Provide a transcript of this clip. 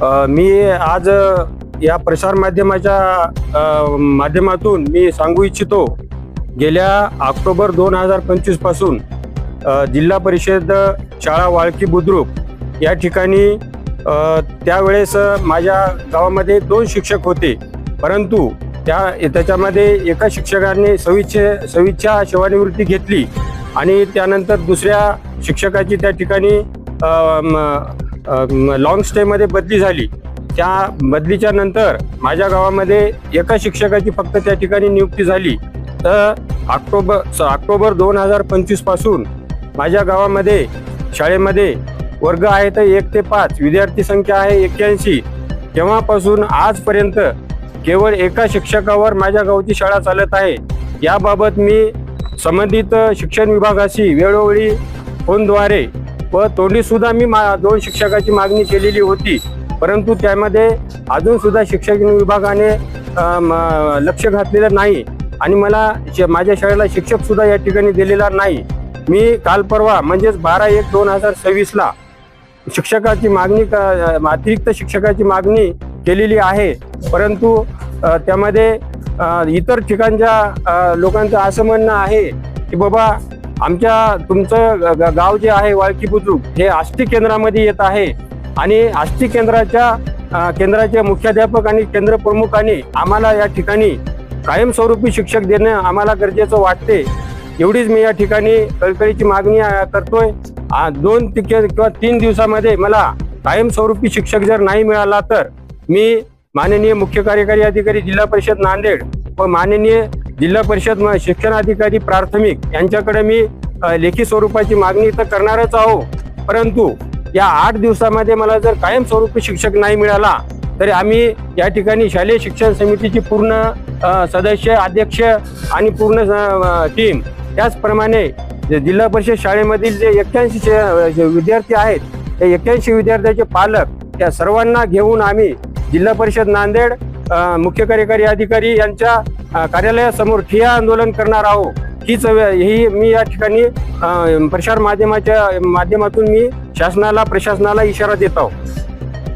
मी आज या प्रसार माध्यमाच्या माध्यमातून मी सांगू इच्छितो गेल्या ऑक्टोबर दोन हजार पंचवीसपासून जिल्हा परिषद शाळा वाळकी बुद्रुक या ठिकाणी त्यावेळेस माझ्या गावामध्ये दोन शिक्षक होते. परंतु त्या त्याच्यामध्ये एका शिक्षकाने सविच्छे सविच्छा सेवानिवृत्ती घेतली आणि त्यानंतर दुसऱ्या शिक्षकाची त्या ठिकाणी लॉंग स्टेमध्ये बदली झाली. त्या बदलीच्या नंतर माझ्या गावामध्ये एका शिक्षकाची फक्त त्या ठिकाणी नियुक्ती झाली. तर ऑक्टोबर स- ऑक्टोबर दोन हजार पंचवीसपासून माझ्या गावामध्ये शाळेमध्ये वर्ग आहे तर एक ते पाच विद्यार्थी संख्या आहे एक्क्याऐंशी. तेव्हापासून आजपर्यंत केवळ एका शिक्षकावर माझ्या गावची शाळा चालत आहे. याबाबत मी संबंधित शिक्षण विभागाशी वेळोवेळी फोनद्वारे व तोंडी सुद्धा मी मा दोन शिक्षकाची मागणी केलेली होती. परंतु त्यामध्ये अजून सुद्धा शिक्षक विभागाने म, लक्ष घातलेलं नाही. आणि मला माझ्या शाळेला शिक्षक सुद्धा या ठिकाणी दिलेला नाही. मी काल परवा म्हणजेच बारा एक दोन हजार सव्वीसला शिक्षकाची मागणी क- अतिरिक्त शिक्षकाची मागणी केलेली आहे. परंतु त्यामध्ये इतर ठिकाणच्या लोकांचं असं म्हणणं आहे की बाबा आमच्या तुमचं ग- गाव जे आहे वाळकी बुद्रुक हे आष्टी केंद्रामध्ये येत आहे. आणि आष्टी केंद्राच्या केंद्राच्या केंद्राचे मुख्याध्यापक आणि केंद्र प्रमुखांनी आम्हाला या ठिकाणी कायमस्वरूपी शिक्षक देणं आम्हाला गरजेचं वाटते. एवढीच मी या ठिकाणी कळकळीची मागणी करतोय. दोन किंवा तीन दिवसामध्ये मला कायमस्वरूपी शिक्षक जर नाही मिळाला तर मी माननीय मुख्य कार्यकारी अधिकारी जिल्हा परिषद नांदेड व माननीय जिल्हा परिषद म- प्राथमिक यांच्याकडे मी लेखी स्वरूपाची मागणी तर करणारच आहो. परंतु या आठ दिवसामध्ये मला जर कायमस्वरूपी शिक्षक नाही मिळाला तर आम्ही या ठिकाणी शालेय शिक्षण समितीची पूर्ण सदस्य अध्यक्ष आणि पूर्ण टीम त्याचप्रमाणे जिल्हा परिषद शाळेमधील जे एक्क्याऐंशी जे विद्यार्थी आहेत त्या एक्क्याऐंशी विद्यार्थ्याचे पालक त्या सर्वांना घेऊन आम्ही जिल्हा परिषद नांदेड मुख्य कार्यकारी अधिकारी यांच्या कार्यालयासमोर ठिया आंदोलन करणार आहोत. हीच ही मी या ठिकाणी प्रसार माध्यमाच्या माध्यमातून मी शासनाला प्रशासनाला इशारा देत आहोत.